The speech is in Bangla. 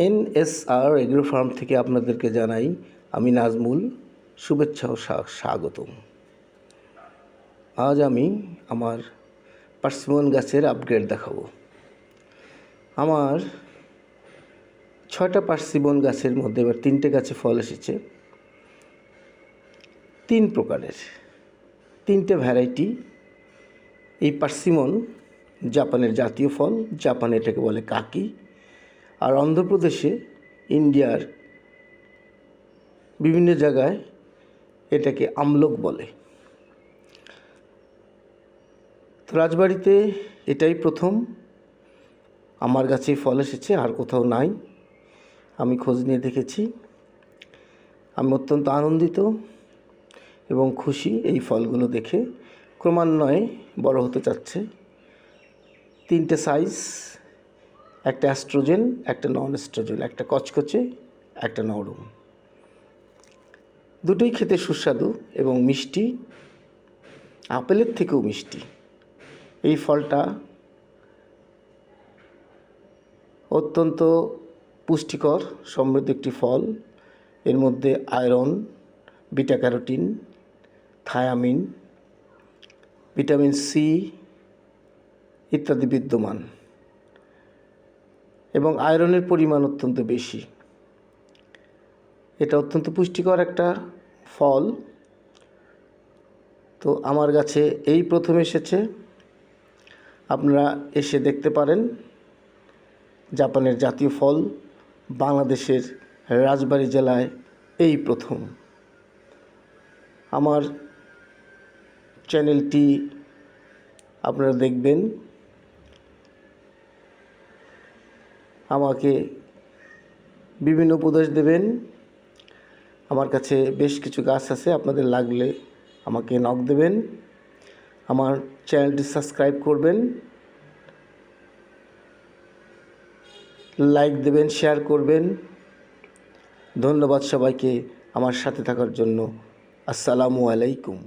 এনএসআর এগ্রো ফার্ম থেকে আপনাদেরকে জানাই আমি নাজমুল, শুভেচ্ছা ও স্বা- স্বাগতম। আজ আমি আমার পার্সিমন গাছের আপগ্রেড দেখাবো। আমার ছয়টা পার্সিমন গাছের মধ্যে এবার তিনটে গাছে ফল এসেছে। তিন প্রকারের, তিনটে ভ্যারাইটি। এই পার্সিমন জাপানের জাতীয় ফল, জাপানে এটাকে বলে কাকি। আর অন্ধ্রপ্রদেশে ইন্ডিয়ার বিভিন্ন জায়গায় এটাকে আমলক বলে। তো রাজবাড়িতে এটাই প্রথম। আমার গাছে ফল এসেছে, আর কোথাও নাই। আমি খোঁজ নিয়ে দেখেছি। আমি অত্যন্ত আনন্দিত এবং খুশি এই ফলগুলো দেখে। ক্রমান্বয়ে বড় হতে চাচ্ছে। তিনটে সাইজ একটা অ্যাস্ট্রোজেন, একটা নন অ্যাস্ট্রোজেন একটা কচকচে, একটা নরম। দুটোই খেতে সুস্বাদু এবং মিষ্টি, আপেলের থেকেও মিষ্টি। এই ফলটা অত্যন্ত পুষ্টিকর, সমৃদ্ধ একটি ফল। এর মধ্যে iron beta carotene thiamine, vitamin C ইত্যাদি বিদ্যমান। এবং আয়রনের পরিমাণ অত্যন্ত বেশি। এটা অত্যন্ত পুষ্টিকর একটা ফল। তো আমার কাছে এই প্রথম এসেছে। আপনারা এসে দেখতে পারেন জাপানের জাতীয় ফল। বাংলাদেশের রাজবাড়ী জেলায় এই প্রথম। আমার চ্যানেলটি আপনারা দেখবেন। আমাকে বিভিন্ন উপদেশ দেবেন। আমার কাছে বেশ কিছু গাছ আছে, আপনাদের লাগলে আমাকে নক দেবেন। আমার চ্যানেলটি সাবস্ক্রাইব করবেন। লাইক দেবেন শেয়ার করবেন। ধন্যবাদ সবাইকে আমার সাথে থাকার জন্য। আসসালামু আলাইকুম।